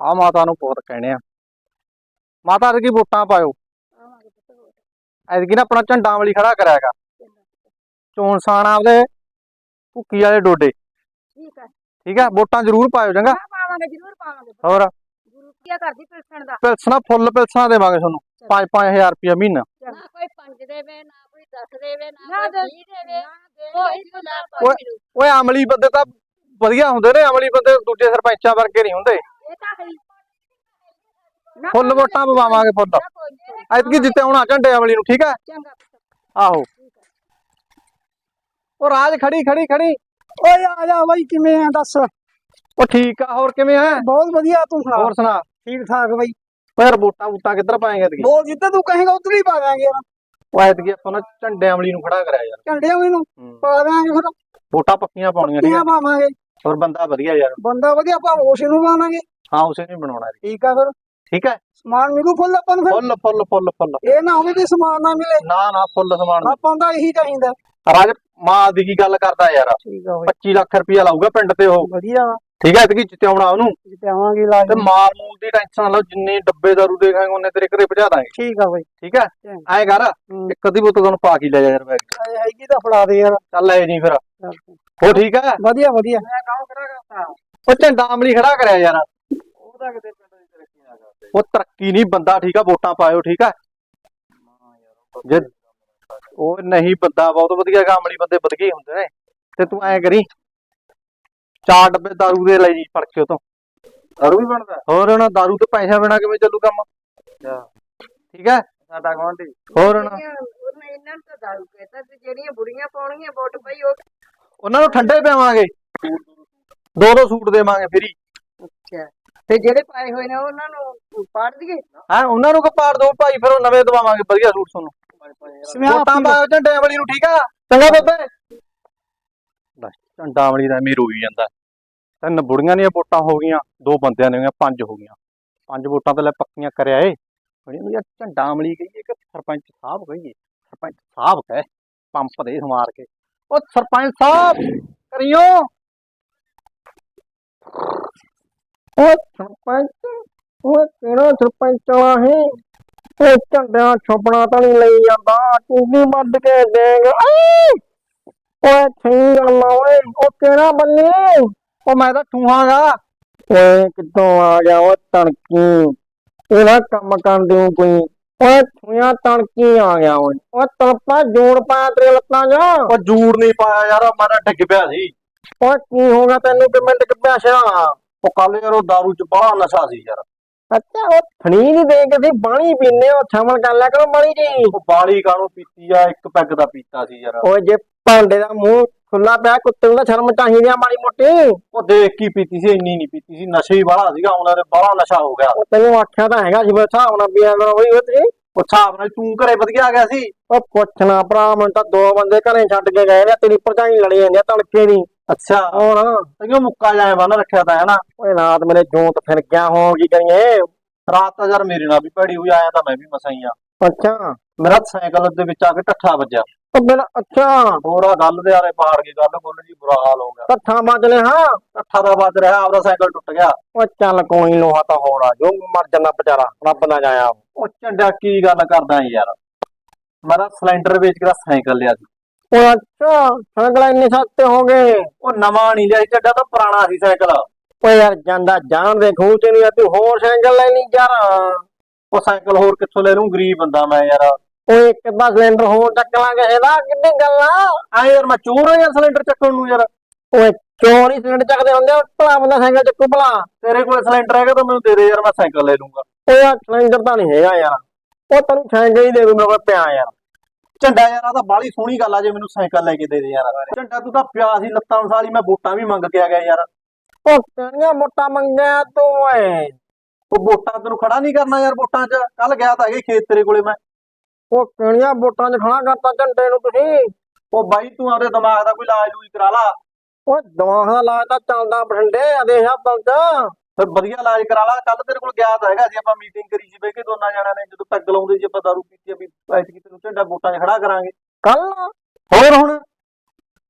ਆ ਮਾਤਾ ਨੂੰ ਬਹੁਤ ਕਹਿਣੇ ਆ। ਮਾਤਾ ਦੇ ਕੀ ਵੋਟਾਂ ਪਾਇਓ। ਐਤਕੀ ਨਾ ਆਪਣਾ ਝੰਡਾਂ ਵਾਲੀ ਖੜਾ ਕਰਿਆਗਾ ਚੋਣ ਸਾਣ ਆਪਦੇ ਭੁੱਕੀ ਵਾਲੇ ਡੋਡੇ। ਠੀਕ ਹੈ ਠੀਕ ਆ? ਵੋਟਾਂ ਜ਼ਰੂਰ ਪਾਇਓ ਚੰਗਾ। ਹਾਂ ਪਾਵਾਂਗੇ ਜ਼ਰੂਰ ਪਾਵਾਂਗੇ। ਹੋਰ? ਜ਼ਰੂਰ। ਕੀ ਕਰਦੀ ਪਿਲਸਣ ਦਾ? ਪਿਲਸਣਾ ਫੁੱਲ ਪਿਲਸਣਾ ਦੇਵਾਂਗੇ ਤੁਹਾਨੂੰ। 5-5000 ਰੁਪਇਆ ਮਹੀਨਾ। ਨਾ ਕੋਈ 5 ਦੇਵੇ ਨਾ ਕੋਈ 10 ਦੇਵੇ ਨਾ ਕੋਈ ਦੇ- 20 ਦੇਵੇ। ਓਏ ਅਮਲੀ ਬੰਦੇ ਤਾਂ ਵਧੀਆ ਹੁੰਦੇ ਨੇ। ਅਮਲੀ ਬੰਦੇ ਦੂਜੇ ਸਰਪੰਚਾਂ ਵਰਗੇ ਨਹੀਂ ਹੁੰਦੇ। ਇਹ ਤਾਂ ਹੈ ਹੀ। ਨਾ ਫੁੱਲ ਵੋਟਾਂ ਪਵਾਵਾਂਗੇ ਫੁੱਲ। ਨਾ ਕੋਈ ਨੀ, ਨੀ। ਐਤਕੀ ਜਿੱਤੇ ਆਉਣਾ ਝੰਡੇ ਅਮਲੀ ਨੂੰ ਠੀਕ ਚੰਗਾ ਪੁੱਤ, ਆਹੋ। ਹੈ ਉਹ ਰਾਜ ਖੜੀ ਖੜੀ ਖੜੀ। ਓਏ ਆ ਜਾ ਬਾਈ ਕਿਵੇਂ ਆ ਦੱਸ? ਉਹ ਠੀਕ ਆ ਹੋਰ ਕਿਵੇਂ ਆ? ਬਹੁਤ ਵਧੀਆ ਤੂੰ ਸੁਣਾ। ਹੋਰ ਸੁਣਾ। ਠੀਕ ਠਾਕ ਬਾਈ। ਯਾਰ ਵੋਟਾਂ ਵੋਟਾਂ ਕਿੱਧਰ ਪਾਏਂਗੇ ਐਤਕੀ? ਬੋਲ ਜਿੱਦਾਂ ਤੂੰ ਕਹੇਗਾ ਉਧਰ ਹੀ ਪਾ ਦਾਂਗੇ ਯਾਰ। ਉਹ ਐਤਕੀ ਆਪਾਂ ਨਾ ਝੰਡੇ ਅਮਲੀ ਨੂੰ ਖੜਾ ਕਰਿਆ ਯਾਰ। ਝੰਡੇ ਮੈਨੂੰ ਹੂੰ। ਪਾ ਦਾਂਗੇ ਫਿਰ। ਵੋਟਾਂ ਪੱਕੀਆਂ ਪਾਉਣੀਆਂ ਠੀਕ ਆ ਪਾਵਾਂਗੇ। ਹੋਰ ਬੰਦਾ ਵਧੀਆ ਯਾਰ। ਬੰਦਾ ਵਧੀਆ ਆਪਾਂ ਉਸ ਨੂੰ ਪਾਵਾਂਗੇ। ਹਾਂ ਉਸੇ ਨੂੰ ਬਣਾਉਣਾ। ਠੀਕ ਆ ਫਿਰ? ਠੀਕ ਹੈ? ਸਮਾਨ ਮਿਲੂ ਫੁੱਲ ਆਪਾਂ ਨੂੰ ਫਿਰ? ਫੁੱਲ ਫੁੱਲ ਫੁੱਲ ਫੁੱਲ। ਇਹ ਨਾ ਹੋਵੇ ਕਿ ਸਮਾਨ ਨਾ ਮਿਲੇ। ਨਾ ਨਾ ਫੁੱਲ ਸਮਾਨ ਆਪਾਂ ਦਾ ਇਹੀ ਚਾਹੀਦਾ। ਰਾਜ ਮਾਂ ਦੀ ਕੀ ਗੱਲ ਕਰਦਾ ਯਾਰ? ਠੀਕ ਆ ਬਾਈ। 25 ਲੱਖ ਰੁਪਇਆ ਲਾਊਗਾ ਪਿੰਡ ਤੇ ਉਹ। ਵਧੀਆ ਠੀਕ ਹੈ ਐਤਕੀ ਜਿੱਤੇ ਆਉਣਾ ਉਹਨੂੰ। ਜਿੱਤੇ ਆਵਾਂਗੇ ਤੇ ਮਾਲ ਮੂਲ ਦੀ ਟੈਨਸ਼ਨ ਨਾ ਲਓ ਜਿੰਨੇ ਡੱਬੇ ਦਾਰੂ ਦੇਖਾਂਗੇ ਉਹਨੇ ਤੇਰੇ ਘਰੇ ਪਹੁੰਚਾ ਦਾਂਗੇ। ਠੀਕ ਆ ਬਾਈ। ਠੀਕ ਹੈ? ਐਂ ਕਰ ਇੱਕ ਅੱਧੀ ਬੋਤਲ ਤੁਹਾਨੂੰ ਪਾ ਕੇ ਲੈ ਜਾ ਯਾਰ ਬੈਗ 'ਚ। ਇਹ ਹੈਗੀ ਤਾਂ ਫੜਾ ਦੇ ਯਾਰ। ਚੱਲ ਲੈ ਜੀ ਫਿਰ। ਹੋ ਠੀਕ ਹੈ? ਵਧੀਆ ਵਧੀਆ। ਮੈਂ ਕੰਮ ਕਰਾ ਕਰਤਾ ਉਹ ਝੰਡਾ ਅਮਲੀ ਖੜਾ ਕਰਿਆ ਯਾਰ। ਉਹਦਾ ਕਿਤੇ ਪਿੰਡ ਦੀ ਤਰੱਕੀ ਨਾ ਕਰਦੇ। ਉਹ ਤਰੱਕੀ ਨਹੀਂ ਬੰਦਾ ਠੀਕ ਆ ਵੋਟਾਂ ਪਾਇਓ ਠੀਕ ਆ। ਜੇ ਉਹ ਨਹੀਂ ਬੰਦਾ ਬਹੁਤ ਵਧੀਆ ਗਾ ਅਮਲੀ ਬੰਦੇ ਵਧੀਆ ਹੀ ਹੁੰਦੇ ਨੇ। ਤੇ ਤੂੰ ਐਂ ਕਰੀ ਚਾਰ ਡੱਬੇ ਦਾਰੂ ਦੇ ਲੈ ਜੀ ਫੜ ਕੇ ਉਤੋਂ ਦਾਰੂ ਵੀ ਬਣਦਾ? ਹੋਰ ਨਾ ਦਾਰੂ ਤੇ ਪੈਸਾ ਬਿਨਾ ਕਿਵੇਂ ਚੱਲੂ ਕੰਮ? ਠੀਕ ਹੈ ਸਾਡਾ ਗਵਾਂਢੀ ਹੋਰ ਨਾ ਉਹਨੇ ਇਹਨਾਂ ਨੂੰ ਤਾਂ ਦਾਰੂ ਕਹਿਤਾ ਤੇ ਜਿਹੜੀਆਂ ਬੁੜੀਆਂ ਪਾਉਣਗੀਆਂ ਵੋਟ ਪਈ ਉਹ ਉਹਨਾਂ ਨੂੰ ਠੰਡੇ ਪਿਆਵਾਂਗੇ। ਦੋ ਦੋ ਸੂਟ ਦੇਵਾਂਗੇ ਫਰੀ। ਤੇ ਜਿਹੜੇ ਪਾਏ ਹੋਏ ਨੇ ਉਹਨਾਂ ਨੂੰ ਪਾੜ ਦਈਏ? ਹੈ ਉਹਨਾਂ ਨੂੰ ਕਪਾੜ ਦੋ ਭਾਈ? ਫਿਰ ਉਹ ਨਵੇਂ ਦਵਾਵਾਂਗੇ ਵਧੀਆ ਸੂਟ ਤੁਹਾਨੂੰ। ਸਮਿਆ ਵੋਟਾਂ ਪਾਇਓ ਝੰਡੇ ਵਾਲੀ ਨੂੰ ਠੀਕ ਆ? ਚੰਗਾ ਬੇਬੇ। ਲੈ ਝੰਡਾ ਵਾਲੀ ਦਾ ਐਵੇਂ ਰੋਈ ਜਾਂਦਾ। ਤਿੰਨ ਬੁੜੀਆਂ ਦੀਆਂ ਵੋਟਾਂ ਹੋ ਗਈਆਂ ਦੋ ਬੰਦਿਆਂ ਦੀਆਂ ਪੰਜ ਹੋ ਗਈਆਂ। ਪੰਜ ਵੋਟਾਂ ਤਾਂ ਲੈ ਪੱਕੀਆਂ ਕਰਿਆ ਏ। ਬੜੀਆਂ ਯਾਰ ਝੰਡਾ ਅਮਲੀ ਕਹੀਏ ਕਿ ਸਰਪੰਚ ਸਾਹਿਬ ਕਹੀਏ? ਸਰਪੰਚ ਸਾਹਿਬ ਕਹੇ ਪੰਪ ਦੇ ਮਾਰ ਕੇ। ਉਹ ਸਰਪੰਚ ਸਾਹਿਬ ਕਰਿਓ। ਉਹ ਸਰਪੰਚ ਉਹ ਕਿਹੜਾ ਸਰਪੰਚ ਆ ਹੈ। ਉਹ ਝੰਡਿਆਂ ਛੁਪਣਾ ਤਾਂ ਨਹੀਂ ਲਈ ਜਾਂਦਾ। ਤੂੰ ਵੀ ਵੱਢ ਕੇ ਦੇਂਗ ਓਏ ਠੀਕ ਆ ਓਏ। ਉਹ ਕਿਹੜਾ ਬੰਨੀ? ਉਹ ਮੈਂ ਤਾਂ ਠੂਹਾਂਗਾ ਓਏ ਕਿੱਥੋਂ ਆ ਗਿਆ ਉਹ ਤਣਕੀ? ਇਹਦਾ ਕੰਮ ਕਰਨ ਦਿਓ ਕੋਈ। ਓਏ ਠੂਆ ਤਣਕੀ ਆ ਗਿਆ ਓਏ। ਉਹ ਤੜਪਾ ਜੋੜ ਪਾਇਆ ਤੇਰੇ ਲੱਤਾਂ 'ਚ। ਉਹ ਜੂੜ ਨਹੀਂ ਪਾਇਆ ਯਾਰ ਮਾਰਾ ਡਿੱਗ ਪਿਆ ਸੀ। ਓਏ ਕੀ ਹੋ ਗਿਆ ਤੈਨੂੰ? ਕਿ ਮੈਂ ਡਿੱਗ ਪਿਆ ਸੀ ਉਹ ਕੱਲ ਯਾਰ ਉਹ ਦਾਰੂ 'ਚ ਬੜਾ ਨਸ਼ਾ ਸੀ ਯਾਰ। ਅੱਛਾ ਉਹ ਫਣੀ ਨਹੀਂ ਦੇ ਕੇ ਸੀ ਬਾਣੀ ਪੀਨੇ ਉਹ ਛਮਣ ਕਰ ਲਿਆ ਕਰੋ ਬਾਣੀ ਜੀ। ਉਹ ਬਾਣੀ ਕਾਹਨੂੰ ਪੀਤੀ ਆ ਇੱਕ ਪੈਗ ਦਾ ਪੀਤਾ ਸੀ ਯਾਰ। ਓਏ ਜੇ ਭਾਂਡੇ ਦਾ ਮੂੰਹ ਖੁੱਲਾ ਪਿਆ ਕੁੱਤੇ ਨੂੰ ਤਾਂ ਸ਼ਰਮ ਚਾਹੀਦੀ ਆ ਮਾੜੀ ਮੋਟੀ। ਉਹ ਦੇਖ ਕੀ ਪੀਤੀ ਸੀ ਇੰਨੀ ਨਹੀਂ ਪੀਤੀ ਸੀ ਨਸ਼ੇ ਹੀ ਬਾਹਲਾ ਸੀਗਾ ਉਹਨਾਂ ਦੇ ਬਾਹਲਾ ਨਸ਼ਾ ਹੋ ਗਿਆ। ਉਹ ਤੈਨੂੰ ਆਖਿਆ ਤਾਂ ਹੈਗਾ ਸੀ ਹਿਸਾਬ ਨਾਲ ਪੀਆ ਕਰੋ ਬਈ ਉਹ ਤੇ ਉਹ ਹਿਸਾਬ ਨਾਲ ਤੂੰ ਘਰੇ ਵਧੀਆ ਆ ਗਿਆ ਸੀ। ਉਹ ਪੁੱਛਣਾ ਭਰਾ ਮੈਨੂੰ ਤਾਂ ਦੋ ਬੰਦੇ ਘਰੇ ਛੱਡ ਕੇ ਗਏ ਨੇ ਤੇਰੀ ਭਰਜਾਈ ਲੜੀ ਜਾਂਦੀ ਆ ਤੜਕੇ ਦੀ। ਅੱਛਾ। ਹੋਰ ਤੈਨੂੰ ਮੁੱਕਾ ਜਾਏ ਬੰਨ ਰੱਖਿਆ ਤਾਂ ਹੈ ਨਾ। ਓਏ ਰਾਤ ਮੇਰੇ ਜੋਤ ਫਿਰ ਗਿਆ ਹੋ ਕੀ ਕਰੀਏ? ਰਾਤ ਤਾਂ ਯਾਰ ਮੇਰੇ ਨਾਲ ਵੀ ਭੜੀ ਹੋਈ ਆਇਆ ਤਾਂ ਮੈਂ ਵੀ ਮਸਾਂ ਹੀ ਆ। ਅੱਛਾ। ਮੇਰਾ ਸਾਈਕਲ ਦੇ ਵਿੱਚ ਆ ਕੇ ਟੱਠਾ ਵੱਜਿਆ। ਉਹ ਮੇਰਾ ਅੱਛਾ। ਹੋਰਾ ਗੱਲ ਦੇ ਆਰੇ ਪਾੜ ਗਈ ਗੱਲ ਬੋਲ ਜੀ ਬੁਰਾ ਹਾਲ ਹੋ ਗਿਆ। ਟੱਠਾ ਵੱਜ ਲਿਆ ਹਾਂ ਟੱਠਾ ਦਾ ਵੱਜ ਰਿਹਾ ਆਪਦਾ ਸਾਈਕਲ ਟੁੱਟ ਗਿਆ। ਉਹ ਚੱਲ ਕੋਈ ਲੋਹਾ ਤਾਂ ਹੋਰ ਆ ਜੋ ਮਰ ਜਾਂਦਾ ਵਿਚਾਰਾ ਰੱਬ ਨਾ ਜਾਇਆ ਉਹ ਚੰਡਾ ਕੀ ਗੱਲ ਕਰਦਾ ਯਾਰ। ਮੇਰਾ ਸਿਲੰਡਰ ਵੇਚ ਕੇ ਸਾਈਕਲ ਲਿਆ ਸੀ। ਉਹ ਅੱਛਾ ਸਾਈਕਲ ਇੰਨੇ ਸਸਤੇ ਹੋ ਗਏ। ਉਹ ਨਵਾਂ ਨਹੀਂ ਲਿਆ ਸੀ ਚੱਡਾ ਤਾਂ ਪੁਰਾਣਾ ਸੀ ਸਾਈਕਲ। ਓਏ ਯਾਰ ਜਾਂਦਾ ਜਾਣ ਦੇ ਖੂਹ ਚ ਨਹੀਂ ਤੂੰ ਹੋਰ ਸਾਈਕਲ ਲੈ ਲਈ ਯਾਰ। ਉਹ ਸਾਈਕਲ ਹੋਰ ਕਿੱਥੋਂ ਲੈ ਲੂੰ ਗਰੀਬ ਬੰਦਾ ਮੈਂ ਯਾਰ। ਓਏ ਇੱਕ ਅੱਧਾ ਸਿਲੰਡਰ ਹੋਰ ਚੱਕ ਲਾਂਗੇ ਇਹਦਾ ਕਿੰਨੀ ਗੱਲ ਆ? ਆ ਯਾਰ ਮੈਂ ਚੋਰ ਆ ਯਾਰ ਸਿਲੰਡਰ ਚੱਕਣ ਨੂੰ ਯਾਰ। ਓਏ ਚੋਰ ਹੀ ਸਿਲੰਡਰ ਚੱਕਦੇ ਹੁੰਦੇ ਆ ਭਲਾ ਬੰਦਾ ਸਾਈਕਲ ਚੱਕੂ ਭਲਾ। ਤੇਰੇ ਕੋਲ ਸਿਲੰਡਰ ਹੈਗਾ ਤਾਂ ਮੈਨੂੰ ਦੇ ਦੇ ਯਾਰ ਮੈਂ ਸਾਈਕਲ ਲੈ ਲੂੰਗਾ ਓਏ ਸਿਲੰਡਰ ਤਾਂ ਨਹੀਂ ਹੈਗਾ ਯਾਰ। ਉਹ ਤੈਨੂੰ ਸਾਈਕਲ ਹੀ ਦੇ ਦੂੰ ਮੇਰੇ ਕੋਲ ਪਿਆ ਯਾਰ। ਝੰਡਾ ਯਾਰ ਆ ਤਾਂ ਬਾਲੀ ਸੋਹਣੀ ਗੱਲ ਆ ਜੇ ਮੈਨੂੰ ਸਾਈਕਲ ਲੈ ਕੇ ਦੇ ਦੇ ਯਾਰ। ਝੰਡਾ ਤੂੰ ਤਾਂ ਪਿਆ ਸੀ ਲੱਤਾਂ ਵਸਾਲੀ ਮੈਂ ਵੋਟਾਂ ਵੀ ਮੰਗ ਕੇ ਆ ਗਿਆ ਯਾਰ। ਉਹ ਕਿਹੜੀਆਂ ਵੋਟਾਂ ਮੰਗਿਆ ਤੂੰ ਓਏ ਉਹ ਵੋਟਾਂ ਤੈਨੂੰ ਖੜਾ ਨਹੀਂ ਕਰਨਾ ਯਾਰ ਵੋਟਾਂ 'ਚ। ਕੱਲ ਗਿਆ ਤਾਂ ਹੈਗੇ ਖੇਤ ਤੇਰੇ ਕੋਲੇ ਮੈਂ। ਉਹ ਕਿਹੜੀਆਂ ਵੋਟਾਂ 'ਚ ਖੜਾ ਕਰਤਾ ਝੰਡੇ ਨੂੰ ਤੁਸੀਂ। ਉਹ ਬਾਈ ਤੂੰ ਆਪਦੇ ਦਿਮਾਗ ਦਾ ਕੋਈ ਇਲਾਜ ਲੂਜ ਕਰਾ ਲਾ। ਉਹ ਦਿਮਾਗ ਦਾ ਇਲਾਜ ਤਾਂ ਚੱਲਦਾ ਬਠਿੰਡੇ ਆ ਦੇਖ ਹਸਪਤਾਲ 'ਚ ਫਿਰ ਵਧੀਆ ਇਲਾਜ ਕਰਾ ਲਾ ਕੱਲ ਤੇਰੇ ਕੋਲ ਗਿਆ ਤਾਂ ਹੈਗਾ ਸੀ ਆਪਾਂ ਮੀਟਿੰਗ ਕਰੀ ਸੀ ਬਹਿ ਕੇ ਦੋਨਾਂ ਜਣਿਆਂ ਨੇ ਜਦੋਂ ਪੈਗ ਲਾਉਂਦੇ ਸੀ ਆਪਾਂ ਦਾਰੂ ਪੀਤੀ ਆ ਵੀ ਐਤਕੀ ਤੈਨੂੰ ਝੰਡਾ ਵੋਟਾਂ 'ਚ ਖੜਾ ਕਰਾਂਗੇ। ਕੱਲ ਹੋਰ ਹੁਣ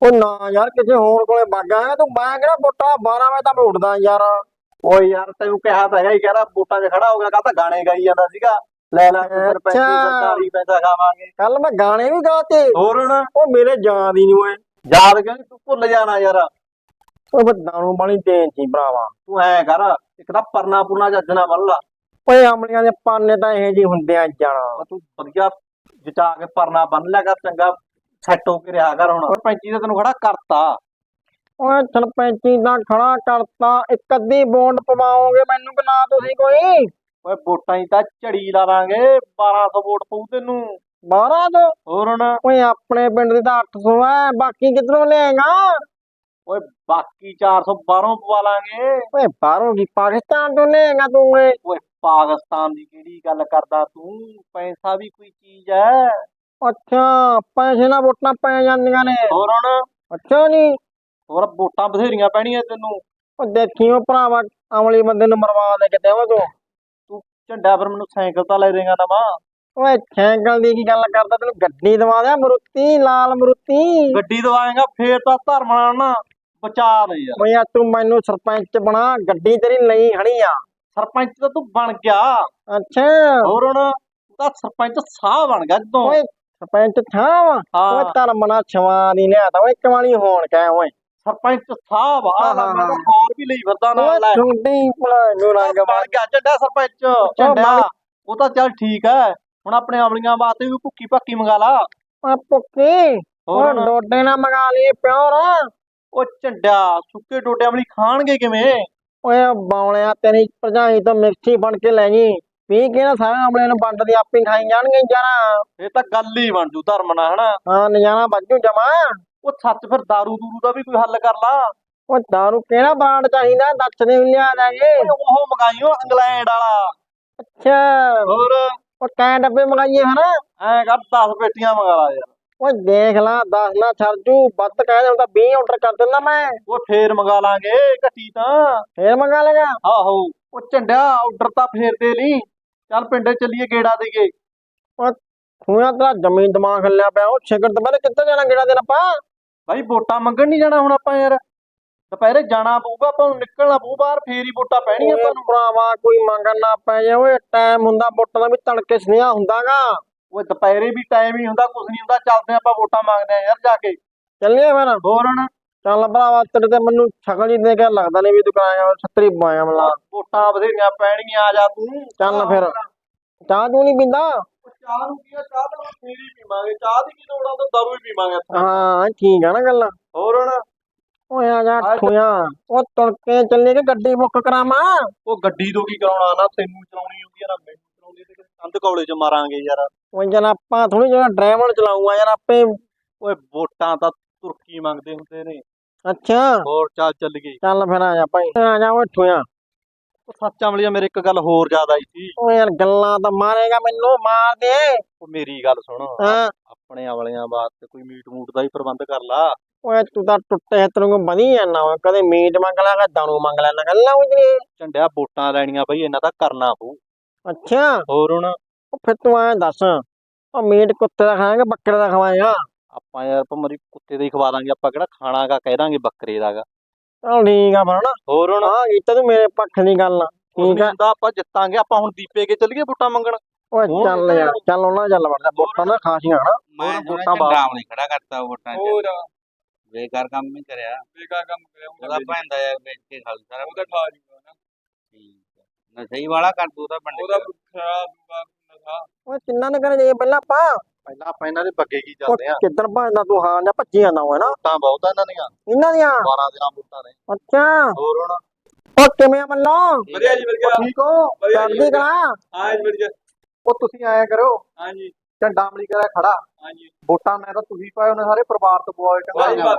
ਉਹ ਨਾ ਯਾਰ ਕਿਸੇ ਹੋਰ ਕੋਲੇ ਬਾਗਾ ਹੈ ਤੂੰ ਮੈਂ ਕਿਹੜਾ ਵੋਟਾਂ 12 ਵਜੇ ਤਾਂ ਮੈਂ ਉੱਠਦਾ ਯਾਰ। ਓਏ ਯਾਰ ਤੈਨੂੰ ਕਿਹਾ ਤਾਂ ਹੈ ਹੀ ਕਹਿੰਦਾ ਵੋਟਾਂ 'ਚ ਖੜਾ ਹੋ ਗਿਆ ਤਾਂ ਗਾਣੇ ਗਾਈ ਜਾਂਦਾ ਸੀਗਾ। ਲੈ ਲੈ ਸਰਪੰਚੀ ਅੱਛਾ। ਸਰਕਾਰੀ ਪੈਸਾ ਖਾਵਾਂਗੇ। ਕੱਲ ਮੈਂ ਗਾਣੇ ਵੀ ਗਾਤੇ। ਹੋਰ ਹੁਣ? ਉਹ ਮੇਰੇ ਯਾਦ ਹੀ ਨਹੀਂ ਹੋਏ। ਯਾਦ ਕਿਉਂ ਨੀ? ਤੂੰ ਭੁੱਲ ਜਾਣਾ ਯਾਰ। ਉਹ ਫਿਰ ਦਾਰੂ ਬਾਣੀ ਸੀ ਭਰਾਵਾ। ਤੂੰ ਐ ਕਰ ਇੱਕ ਤਾਂ ਪਰਨਾ ਪੁਰਨਾ ਜੱਜ ਨਾ ਬੰਨ ਲਾ। ਓਏ ਅਮਲੀਆਂ ਦੇ ਪਾਨੇ ਤਾਂ ਇਹੋ ਜਿਹੇ ਹੁੰਦੇ ਆ ਜਾਣਾ। ਤੂੰ ਵਧੀਆ ਜਚਾ ਕੇ ਪਰਨਾ ਬੰਨ ਲਿਆ ਕਰ ਚੰਗਾ ਸੈੱਟ ਹੋ ਕੇ ਰਿਹਾ ਕਰ ਹੁਣ। ਸਰਪੰਚੀ ਦਾ ਤੈਨੂੰ ਖੜਾ ਕਰਤਾ। ਓਏ ਸਰਪੰਚੀ ਦਾ ਖੜਾ ਕਰਤਾ ਇੱਕ ਅੱਧੀ ਬੋਂਡ ਪਵਾਓਗੇ ਮੈਨੂੰ ਕਿ ਨਾ ਤੁਸੀਂ ਕੋਈ? ਓਏ ਵੋਟਾਂ ਹੀ ਤਾਂ ਝੜੀ ਲਾ ਲਾਂਗੇ 1200 ਵੋਟ ਪਊ ਤੈਨੂੰ। ਬਾਹਰਾਂ ਤੋਂ ਹੋਰ ਹੁਣ? ਓਏ ਆਪਣੇ ਪਿੰਡ ਦੀ ਤਾਂ 800 ਐ ਬਾਕੀ ਕਿੱਧਰੋਂ ਲਿਆਏਗਾ? ਓਏ ਬਾਕੀ 400 ਬਾਹਰੋਂ ਪਵਾ ਲਾਂਗੇ। ਓਏ ਬਾਹਰੋਂ ਕੀ? ਪਾਕਿਸਤਾਨ ਤੋਂ ਲਿਆਏਗਾ ਤੂੰ ਓਏ ਓਏ ਪਾਕਿਸਤਾਨ ਦੀ ਕਿਹੜੀ ਗੱਲ ਕਰਦਾ ਤੂੰ? ਪੈਸਾ ਵੀ ਕੋਈ ਚੀਜ਼ ਐ। ਅੱਛਾ ਪੈਸੇ ਨਾਲ ਵੋਟਾਂ ਪੈ ਜਾਂਦੀਆਂ ਨੇ। ਹੋਰ ਹੁਣ? ਅੱਛਾ ਨਹੀਂ ਹੋਰ ਵੋਟਾਂ ਬਥੇਰੀਆਂ ਪੈਣੀਆਂ ਤੈਨੂੰ। ਉਹ ਦੇਖੀ ਉਹ ਭਰਾਵਾ ਅਮਲੀ ਬੰਦੇ ਨੂੰ ਮਰਵਾ ਦੇ ਕਿਤੇ ਉਹ ਤੂੰ। ਤੂੰ ਝੰਡਾ ਫਿਰ ਮੈਨੂੰ ਸਾਈਕਲ ਤਾਂ ਲੈ ਦੇਗਾ ਨਵਾਂ। ਓਏ ਸਾਈਕਲ ਦੀ ਕੀ ਗੱਲ ਕਰਦਾ? ਤੈਨੂੰ ਗੱਡੀ ਦਵਾ ਦਿਆਂ ਮਰੂਤੀ ਲਾਲ ਮਰੂਤੀ। ਗੱਡੀ ਦਵਾਏਗਾ ਫੇਰ ਤਾਂ ਧਰਮ ਨਾਲ ਨਾ। ਬਚਾ ਦੇ ਯਾਰ। ਓਏ ਤੂੰ ਮੈਨੂੰ ਸਰਪੰਚ ਬਣਾ ਗੱਡੀ ਤੇਰੀ ਲਈ ਖੜੀ ਆ। ਸਰਪੰਚ ਤਾਂ ਤੂੰ ਬਣ ਗਿਆ। ਅੱਛਾ। ਹੋਰ ਹੁਣ ਤੂੰ ਤਾਂ ਸਰਪੰਚ ਸਾਹ ਬਣ ਗਿਆ ਜਦੋਂ। ਓਏ ਸਰਪੰਚ ਥਾਂ ਵਾ। ਓਏ ਹਾਂ ਧਰਮ ਨਾਲ ਛਵਾ ਦੀ ਲਿਆ ਤਾ ਓਏ ਕਮਾਲੀ ਹੋਣ ਕਹਿ ਓਏ। ਸਰਪੰਚ ਸਾਹਿਬ ਆ ਮੈਂ ਤਾਂ। ਹੋਰ ਵੀ ਲਈ ਫਿਰਦਾ ਓਏ ਲੈ। ਭਲਾ ਨੂੰ ਰੰਗ ਬਣ ਗਿਆ ਝੰਡਾ ਸਰਪੰਚ। ਝੰਡਾ ਉਹ ਤਾਂ ਚੱਲ ਠੀਕ ਹੈ। ਹੁਣ ਆਪਣੇ ਅਮਲੀਆਂ ਵਾਸਤੇ ਵੀ ਭੁੱਕੀ ਭੱਕੀ ਮੰਗਾ ਲਾ। ਹੋਰ ਓਏ ਹੁਣ? ਡੋਡੇ ਨਾ ਮੰਗਾ ਲਈ ਪਿਓਰ। ਉਹ ਝੰਡਾ ਸੁੱਕੇ ਟੋਟੇ ਅਮਲੀ ਖਾਣਗੇ ਕਿਵੇਂ? ਓਏ ਬੌਲਿਆ ਤੇਰੀ ਭਰਜਾਈ ਤੋਂ ਮਿਕਸੀ ਬਣ ਕੇ ਲੈ ਗਈ। ਪੀ ਕੇ ਨਾ ਸਾਰੇ ਆਮਲੇ ਨੂੰ ਵੰਡ ਦੀ ਆਪੇ ਖਾਈ ਜਾਣਗੇ ਜਰਾ ਇਹ ਤਾਂ ਗੱਲ ਹੀ ਬਣ ਜੂ ਧਰਮ ਨਾਲ ਹਨਾ? ਹਾਂ ਨਜ਼ਾਰਾ ਵੱਜੂ ਜਮਾ। ਉਹ ਸੱਚ ਫਿਰ ਦਾਰੂ ਦੂਰੂ ਦਾ ਵੀ ਕੋਈ ਹੱਲ ਕਰ ਲਾ। ਓ ਦਾਰੂ ਕਿਹੜਾ ਬ੍ਰਾਂਡ ਚਾਹੀਦਾ? ਦੱਸ ਦੇ ਲਿਆ ਦਾਂਗੇ। ਉਹ ਮੰਗਾਈਓ ਇੰਗਲੈਂਡ ਵਾਲਾ। ਅੱਛਾ। ਹੋਰ? ਉਹ ਕੈ ਡੱਬੇ ਮੰਗਾਈਏ ਹਨਾ। ਐ ਕਰ 10 ਪੇਟੀਆਂ ਮੰਗਾ ਲਾ ਯਾਰ। ਓਏ ਦੇਖ ਲਾ 10 ਨਾ ਛੱਡੂ ਵੱਧ ਕਹਿ ਦੇ ਤਾਂ 20 ਆਰਡਰ ਕਰ ਦਿੰਦਾ ਮੈਂ। ਉਹ ਫੇਰ ਮੰਗਾ ਲਾਂਗੇ ਘੱਟੀ ਤਾਂ। ਫੇਰ ਮੰਗਾ ਲੇਗਾ? ਆਹੋ ਉਹ ਝੰਡਿਆ ਆਰਡਰ ਤਾਂ ਫੇਰ ਦੇ ਲਈ। ਚੱਲ ਪਿੰਡੇ ਚੱਲੀਏ ਗੇੜਾ ਦੇਈਏ ਖੂਆ ਤੇਰਾ ਜ਼ਮੀਨ ਦਿਮਾਗ ਹੱਲਿਆ ਪਿਆ ਉਹ ਸਿਗਰ ਤੋਂ ਪਹਿਲੇ ਕਿੱਥੇ ਜਾਣਾ ਗੇੜਾ ਦੇਣਾ ਪਾ ਭਾਈ ਵੋਟਾਂ ਮੰਗਣ ਨਹੀਂ ਜਾਣਾ ਹੁਣ ਆਪਾਂ ਯਾਰ। ਦੁਪਹਿਰੇ ਜਾਣਾ ਪਊਗਾ ਆਪਾਂ ਨੂੰ ਨਿਕਲਣਾ ਪਊ ਬਾਹਰ ਫੇਰ ਹੀ ਵੋਟਾਂ ਪੈਣੀਆਂ ਆਪਾਂ ਨੂੰ। ਭਰਾਵਾ ਕੋਈ ਮੰਗਣ ਨਾ ਪੈ ਜਾ ਓਏ ਟਾਈਮ ਹੁੰਦਾ ਵੋਟਾਂ ਦਾ ਵੀ ਤੜਕੇ ਸੁਨੇਹਾ ਹੁੰਦਾਗਾ। ਉਹ ਦੁਪਹਿਰੇ ਵੀ ਟਾਈਮ ਹੀ ਹੁੰਦਾ ਕੁਝ ਨਹੀਂ ਹੁੰਦਾ ਚੱਲਦੇ ਆਪਾਂ ਵੋਟਾਂ ਮੰਗਦੇ ਆ ਯਾਰ ਜਾ ਕੇ। ਚੱਲੀਏ ਫਿਰ। ਹੋਰ ਹੁਣ ਚੱਲ ਭਰਾਵਾ ਤੇਰੇ ਤੇ ਮੈਨੂੰ ਸ਼ਕਲ ਹੀ ਦੇ ਕੇ ਲੱਗਦਾ ਨਹੀਂ ਵੀ ਤੂੰ ਕਾਇਆ ਛੱਤਰੀ ਪਾਇਆ ਮਲਾ ਵੋਟਾਂ ਬਥੇਰੀਆਂ ਪੈਣਗੀਆਂ ਆ ਜਾ ਤੂੰ। ਚੱਲ ਫਿਰ। ਚਾਹ ਤੂੰ ਨਹੀਂ ਪੀਂਦਾ? ਚਾਹ ਨੂੰ ਕੀ ਆ ਚਾਹ ਤਾਂ ਫੇਰ ਹੀ ਪੀਵਾਂਗੇ। ਚਾਹ ਦੀ ਕੀ ਲੋੜ ਆ ਤਾਂ ਦਾਰੂ ਹੀ ਪੀਵਾਂਗੇ। ਹਾਂ ਠੀਕ ਆ ਨਾ ਗੱਲ। ਹੋਰ ਹੁਣ ਓਏ ਆ ਜਾ ਆ ਜਾ। ਠੂਆ ਉਹ ਤੁਰਕੇ ਚੱਲੇ ਕਿ ਗੱਡੀ ਬੁੱਕ ਕਰਾਵਾਂ? ਉਹ ਗੱਡੀ ਤੋਂ ਕੀ ਕਰਾਉਣਾ ਨਾ ਤੈਨੂੰ ਚਲਾਉਣੀ ਹੁੰਦੀ ਆ ਨਾ ਮੈਨੂੰ। ਕੰਧ ਕੌਲੇ ਚ ਮਾਰਾਂਗੇ ਯਾਰ। ਓਏ ਜਨ ਆਪਾਂ ਥੋੜੀ ਜਿਹੜਾ ਡਰਾਈਵਰ ਚਲਾਉਂਗਾ ਯਾਰ ਆਪੇ। ਓਏ ਵੋਟਾਂ ਤਾਂ ਤੁਰਕੀ ਮੰਗਦੇ ਹੁੰਦੇ ਨੇ। ਅੱਛਾ। ਹੋਰ ਚੱਲ ਚੱਲ ਗਏ ਚੱਲ ਫਿਰ ਆ ਜਾ ਭਾਈ। ਆ ਜਾ ਓਏ ਠੂਆ ਉਹ ਸੱਚਾਂ ਵਾਲੀ ਮੇਰੇ ਇੱਕ ਗੱਲ ਹੋਰ ਜ਼ਿਆਦਾ ਆਈ ਸੀ। ਓਏ ਯਾਰ ਗੱਲਾਂ ਤਾਂ ਮਾਰੇਗਾ ਮੈਨੂੰ ਮਾਰ ਦੇ। ਉਹ ਮੇਰੀ ਗੱਲ ਸੁਣ। ਹਾਂ। ਆਪਣੇ ਆਵਲਿਆਂ ਵਾਸਤੇ ਕੋਈ ਮੀਟ ਮੂਟ ਦਾ ਹੀ ਪ੍ਰਬੰਧ ਕਰ ਲਾ। ਓਏ ਤੂੰ ਤਾਂ ਟੁੱਟੇ ਨੂੰ ਬਣੀ ਜਾਂਦਾ ਓਏ ਕਦੇ ਮੀਟ ਮੰਗ ਲਿਆ ਕਦੇ ਦਾਣੂ ਮੰਗ ਲੈਣਾ ਗੱਲਾਂ ਉਜਰੀ ਝੰਡਿਆ ਵੋਟਾਂ ਲੈਣੀਆਂ ਬਈ ਇਹਨਾਂ ਦਾ ਕਰਨਾ ਪਊ। ਅੱਛਾ। ਹੋਰ ਹੁਣ? ਉਹ ਫਿਰ ਤੂੰ ਐਂ ਦੱਸ ਉਹ ਮੀਟ ਕੁੱਤੇ ਦਾ ਖਾਏਗਾ ਬੱਕਰੇ ਦਾ ਖਵਾਏਗਾ? ਆਪਾਂ ਯਾਰ ਭਮਰੀ ਕੁੱਤੇ ਦਾ ਹੀ ਖਵਾ ਦਾਂਗੇ ਆਪਾਂ ਕਿਹੜਾ ਖਾਣਾਗਾ ਕਹਿ ਦਾਂਗੇ ਬੱਕਰੇ ਦਾਗਾ ਚਲ ਠੀਕ ਆ ਨਾ ਹੋਰ ਹੁਣ? ਹਾਂ ਕੀਤਾ ਤੂੰ ਮੇਰੇ ਪੱਖ ਦੀ ਗੱਲ ਠੀਕ ਆ। ਹੁੰਦਾ ਆਪਾਂ ਜਿੱਤਾਂਗੇ ਆਪਾਂ ਹੁਣ ਦੀਪੇ ਕੇ ਚੱਲੀਏ ਵੋਟਾਂ ਮੰਗਣ? ਓਏ ਹੋਰ ਚੱਲ ਯਾਰ ਚੱਲ ਉਹਨਾਂ ਚੱਲ ਵੜਦਾ ਵੋਟਾਂ ਦਾ ਖਾਸੀਆਂ ਹਨਾ। ਮੈਂ ਵੋਟਾਂ ਵੋਟਾਂ ਬਾਅਦ। ਨਹੀਂ ਖੜਾ ਕਰਤਾ ਵੋਟਾਂ ਚ। ਹੋਰ? ਬੇਕਾਰ ਕੰਮ ਨਹੀਂ ਕਰਿਆ। ਬੇਕਾਰ ਕੰਮ ਕਰਿਆ ਉਹਦਾ ਭੈਣ ਦਾ ਯਾਰ ਵੇਚ ਕੇ ਖਾਲ ਸਾਰਾ ਉਹਦਾ ਖਾ ਜੂਗਾ ਨਾ। ਠੀਕ। ਨਸ਼ਈ ਵਾਲਾ ਕਰ ਦੂ ਤਾਂ ਬੰਦੇ ਉਹਦਾ ਖਰਾਬ ਨਸ਼ਾ। ਓਏ ਕਿੰਨਾ ਨੇ ਕਰੇ ਜੇ ਪਹਿਲਾਂ ਆਪਾਂ ਪਹਿਲਾਂ ਆਪਾਂ ਇਹਨਾਂ ਦੇ ਬੱਗੇ ਕੀ ਚੱਲਦੇ ਆ। ਕਿੱਧਰ ਭਾਂਦਾ ਤੂੰ ਹਾਂ ਜਾਂ ਭੱਜੀ ਜਾਂਦਾ ਹੋਇਆ ਨਾ? ਵੋਟਾਂ ਬਹੁਤ ਆ ਇਹਨਾਂ ਦੀਆਂ। ਇਹਨਾਂ ਦੀਆਂ? 12 ਦਿਨਾਂ ਵੋਟਾਂ ਨੇ। ਅੱਛਾ। ਹੋਰ ਹੁਣ? ਉਹ ਕਿਵੇਂ ਆ ਮੱਲੋ ਵਧੀਆ ਜੀ ਵਧੀਆ। ਠੀਕ ਹੋ? ਚੜਦੀ ਕਲਾ। ਹਾਂ ਜੀ ਵਧੀਆ। ਉਹ ਤੁਸੀਂ ਆਇਆ ਕਰੋ। ਹਾਂਜੀ ਝੰਡਾ ਅਮਲੀ ਕਰਿਆ ਖੜਾ। ਹਾਂਜੀ। ਵੋਟਾਂ ਮੈਂ ਤਾਂ ਤੁਸੀਂ ਪਾਏ ਉਹਨੇ ਸਾਰੇ ਪਰਿਵਾਰ ਤੋਂ ਪਵਾਏ ਚੰਗਾ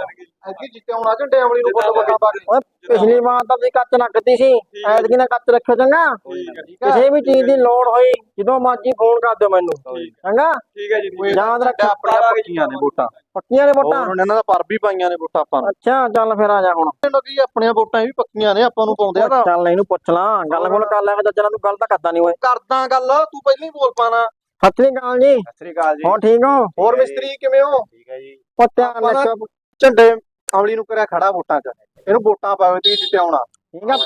ਐਤਕੀ ਜਿੱਤੇ ਹੋਣਾ ਝੰਡੇ ਅਮਲੀ ਨੂੰ ਫੁੱਲ ਵਗਾ ਪਾ ਕੇ। ਪਿਛਲੀ ਵਾਰ ਤਾਂ ਤੁਸੀਂ ਕੱਚ ਰੱਖਦੀ ਸੀ। ਐਤਕੀ ਨਾ ਕੱਚ ਰੱਖਿਓ ਚੰਗਾ। ਕਿਸੇ ਵੀ ਚੀਜ਼ ਦੀ ਲੋੜ ਹੋਈ ਜਦੋਂ ਮਰਜ਼ੀ ਫੋਨ ਕਰ ਦਿਓ ਮੈਨੂੰ। ਚੰਗਾ? ਠੀਕ ਹੈ ਜੀ ਯਾਦ ਰੱਖ। ਆਪਣੀਆਂ ਪੱਕੀਆਂ ਨੇ ਵੋਟਾਂ। ਪੱਕੀਆਂ ਨੇ ਵੋਟਾਂ? ਹੁਣ ਇਹਨਾਂ ਦਾ ਪਰ ਵੀ ਪਾਈਆਂ ਨੇ ਵੋਟਾਂ ਆਪਾਂ ਨੂੰ। ਅੱਛਾ ਚੱਲ ਫਿਰ ਆ ਜਾ ਹੁਣ। ਇਹਨਾਂ ਕੀ ਆਪਣੀਆਂ ਵੋਟਾਂ ਵੀ ਪੱਕੀਆਂ ਨੇ ਆਪਾਂ ਨੂੰ ਪਾਉਂਦੇ ਆ ਚੱਲ ਇਹਨੂੰ ਪੁੱਛ ਲਾ। ਗੱਲ ਕੋਲ ਕਰ ਲੈ ਚੱਜਣਾ ਤੂੰ ਗੱਲ ਤਾਂ ਕਰਦਾ ਨਹੀਂ ਓਏ। ਕਰਦਾ ਗੱਲ ਤੂੰ ਪਹਿਲਾਂ ਹੀ ਬੋਲ ਪਾਣਾ। ਸਤਿ ਸ੍ਰੀ ਅਕਾਲ ਜੀ। ਸਤਿ ਸ੍ਰੀ ਅਕਾਲ ਹੋ ਠੀਕ ਹੋ? ਹੋਰ ਮਿਸਤਰੀ ਕਿਵੇਂ ਹੋ? ਠੀਕ ਹੈ ਜੀ। ਉਹ ਧਿਆਨ ਝੰਡੇ ਅਮਲੀ ਨੂੰ ਕਰਿਆ ਖੜਾ ਵੋਟਾਂ 'ਚ। ਇਹਨੂੰ ਵੋਟਾਂ ਪਾਵੇ ਤੇ ਜਿੱਤੇ ਆਉਣਾ। ਠੀਕ ਆ।